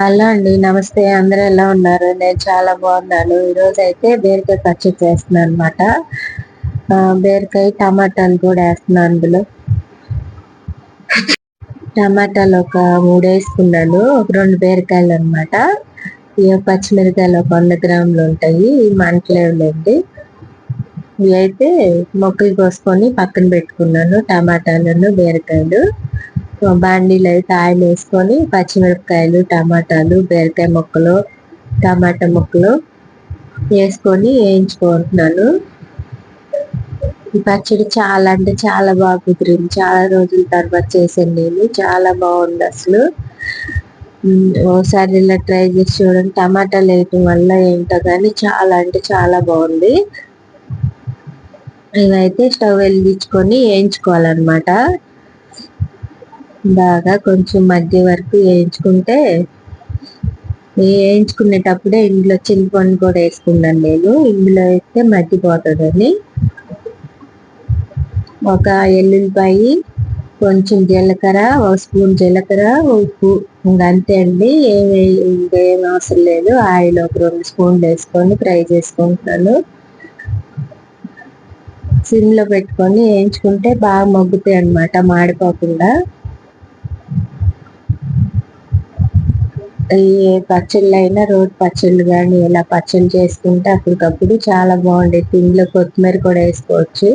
Hello అండి నమస్తే. అందరూ ఎలా ఉన్నారు? నేను చాలా బాగున్నాను. ఈరోజు అయితే బీరకాయ పచ్చడి చేస్తున్నాను అనమాట బీరకాయ టమాటాలు కూడా వేస్తున్నాను అందులో. టమాటాలు ఒక మూడు వేసుకున్నాను. ఒక రెండు బీరకాయలు అనమాట ఇక పచ్చిమిరకాయలు ఒక వంద గ్రాములు ఉంటాయి. మంటలేవులేండి ఇవి అయితే మొక్కలు కోసుకొని పక్కన పెట్టుకున్నాను. టమాటాలను బీరకాయలు. బాండీలు అయితే ఆయిల్ వేసుకొని పచ్చిమిరపకాయలు టమాటాలు బీరకాయ ముక్కలు టమాటా ముక్కలు వేసుకొని వేయించుకుంటున్నాను. ఈ పచ్చడి చాలా అంటే చాలా బాగా కుదిరింది. చాలా రోజుల తర్వాత చేశాను నేను. చాలా బాగుంది అసలు. ఓసారి ఇలా ట్రై చేసి చూడండి. టమాటాలు వేయటం వల్ల ఏంటో కానీ చాలా అంటే చాలా బాగుంది. ఇవైతే స్టవ్ వెలిగించుకొని వేయించుకోవాలన్నమాట. బాగా కొంచెం మధ్య వరకు వేయించుకుంటే వేయించుకునేటప్పుడే ఇందులో చింతపండు కూడా వేసుకున్నాను నేను ఇందులో వేస్తే మగ్గిపోతుందని ఒక ఎల్లుల్లిపాయి కొంచెం జీలకర్ర ఒక స్పూన్ జీలకర్ర ఉప్పు అంతే అండి. ఏమి ఇంకేం అవసరం లేదు. ఆయిల్ ఒక రెండు స్పూన్లు వేసుకొని ఫ్రై చేసుకుంటున్నాను సిమ్లో పెట్టుకొని వేయించుకుంటే బాగా మగ్గుతాయి అనమాట మాడిపోకుండా. ఏ పచ్చళ్ళు అయినా రోడ్ పచ్చళ్ళు కానీ ఇలా పచ్చళ్ళు చేసుకుంటే అప్పటికప్పుడు చాలా బాగుండేది ఇందులో కొత్తిమీర కూడా వేసుకోవచ్చు.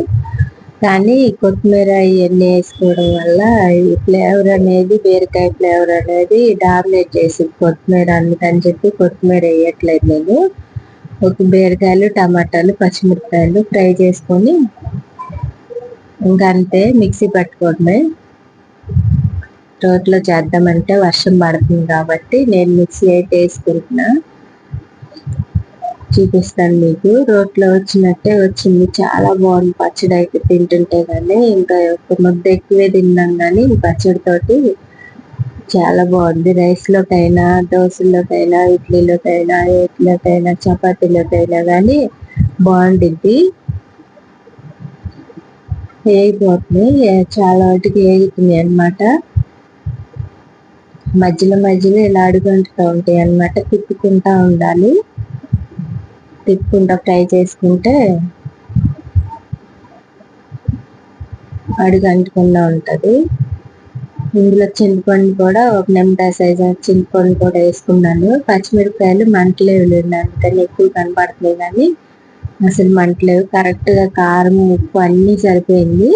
కానీ కొత్తిమీర ఇవన్నీ వేసుకోవడం వల్ల ఈ ఫ్లేవర్ అనేది బీరకాయ ఫ్లేవర్ అనేది డామినేట్ చేసింది. కొత్తిమీర అందుకని చెప్పి కొత్తిమీర వేయట్లేదు నేను. ఒక బీరకాయలు టమాటాలు పచ్చిమిరపకాయలు ఫ్రై చేసుకొని ఇంకంతే మిక్సీ పట్టుకోవడమే. తోటలో చేద్దామంటే వర్షం పడుతుంది కాబట్టి నేను మిక్సీ అయితే వేసుకుంటున్నా. చూపిస్తాను మీకు. రోట్లో వచ్చినట్టే వచ్చింది. చాలా బాగుంది. పచ్చడి అయితే తింటుంటే కానీ ఇంకా ఒక ముద్ద ఎక్కువే తిన్నాం కానీ పచ్చడితోటి చాలా బాగుంది. రైస్లోకైనా దోశల్లోకైనా ఇడ్లీలోకైనా ఏట్లోకైనా చపాతీలోకైనా కానీ బాగుండిద్ది. వేగిపోతుంది చాలా వాటికి వేగుతుంది అనమాట మధ్యలో మధ్యలో ఇలా అడుగుంటూ ఉంటాయి అనమాట తిప్పుకుంటా ఉండాలి. తిప్పుకుంటా ఫ్రై చేసుకుంటే అడుగు అంటుకుండా ఉంటుంది. ఇందులో చింతపండు కూడా ఒక నిమ్మకాయ సైజు చింతపండు కూడా వేసుకున్నాను. పచ్చిమిరపకాయలు మంటలేవు లేదు అందుకని ఎక్కువ కనపడుతున్నాయి అసలు మంటలేవు. కరెక్ట్గా కారం ఉప్పు అన్నీ సరిపోయింది.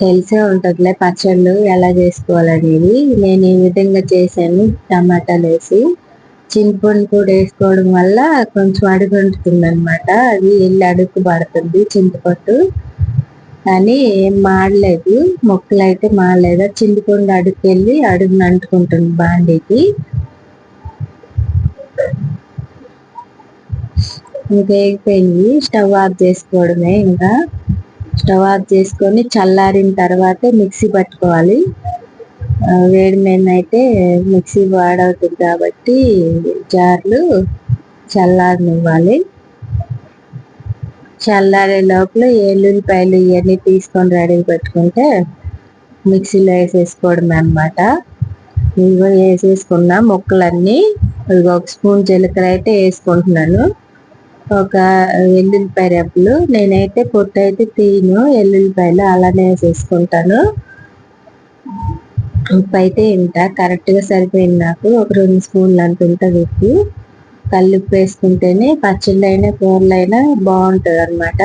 తెలిసే ఉంటుందిలే పచ్చళ్ళు ఎలా చేసుకోవాలనేది. నేను ఈ విధంగా చేశాను టమాటాలు వేసి. చింతపండు కూడా వేసుకోవడం వల్ల కొంచెం అడుగుంటుంది అనమాట అది వెళ్ళి అడుగు పడుతుంది చింతపట్టు. కానీ ఏం మాడలేదు మొక్కలు అయితే మాడలేదు. చింతపండు అడుగు వెళ్ళి అంటుకుంటుంది బాండీకి. ఇంకా వేగిపోయింది స్టవ్ ఆఫ్ చేసుకోవడమే ఇంకా. స్టవ్ ఆఫ్ చేసుకొని చల్లారిన తర్వాత మిక్సీ పట్టుకోవాలి. వేడి మీద అయితే మిక్సీ వాడవుతుంది కాబట్టి జార్లు చల్లారనివ్వాలి. చల్లారే లోపల ఎల్లుల్లిపాయలు ఇవన్నీ తీసుకొని రెడీ పెట్టుకుంటే మిక్సీలో వేసేసుకోవడం అనమాట ఇవి వేసేసుకున్న ముక్కలన్నీ. ఒక స్పూన్ జీలకర్ర అయితే వేసుకుంటున్నాను. ఒక ఎల్లుల్లిపాయ రెబ్బలు. నేనైతే పొట్టు అయితే తీను ఎల్లుల్లిపాయలు అలానే వేసేసుకుంటాను. ఉప్పు అయితే ఇంత కరెక్ట్గా సరిపోయింది నాకు. ఒక రెండు స్పూన్లు అంత ఉంటుంది ఉప్పు కల్లుప్పు వేసుకుంటేనే పచ్చళ్ళు అయినా కూరలు అయినా బాగుంటుంది అనమాట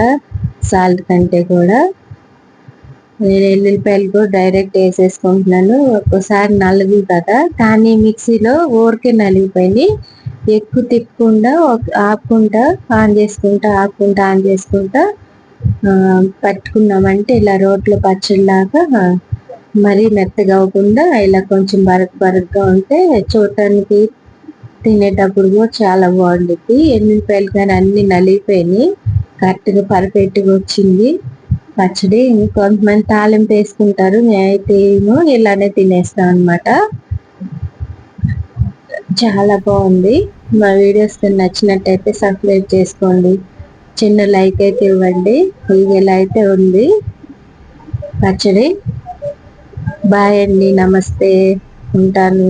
సాల్ట్ కంటే కూడా. నేను ఎల్లుల్లిపాయలు కూడా డైరెక్ట్ వేసేసుకుంటున్నాను. ఒక్కోసారి నలుగు కదా. కానీ మిక్సీలో ఊరికే నలిగిపోయినాయి ఎక్కువ తిప్పకుండా ఆపుకుంటా ఆన్ చేసుకుంటా ఆపుకుంటా ఆన్ చేసుకుంటా పట్టుకున్నామంటే ఇలా రోట్లో పచ్చడిలాగా మరీ మెత్తగా అవ్వకుండా ఇలా కొంచెం బరక్ బరక్గా ఉంటే చూడటానికి తినేటప్పుడు కూడా చాలా బాగుంటుంది ఎల్లుల్లిపాయలు కానీ అన్ని నలిగిపోయినాయి. కరెక్ట్గా పర్ఫెక్ట్గా వచ్చింది. పచ్చడి. కొంతమంది తాలింపు వేసుకుంటారు. నేనైతే ఇలానే తినేస్తాను అనమాట చాలా బాగుంది. మా వీడియోస్ నచ్చినట్టయితే సబ్స్క్రైబ్ చేసుకోండి. చిన్న లైక్ అయితే ఇవ్వండి. ఎలా అయితే ఉంది. పచ్చడి. బాయ్ అండి. నమస్తే. ఉంటాను.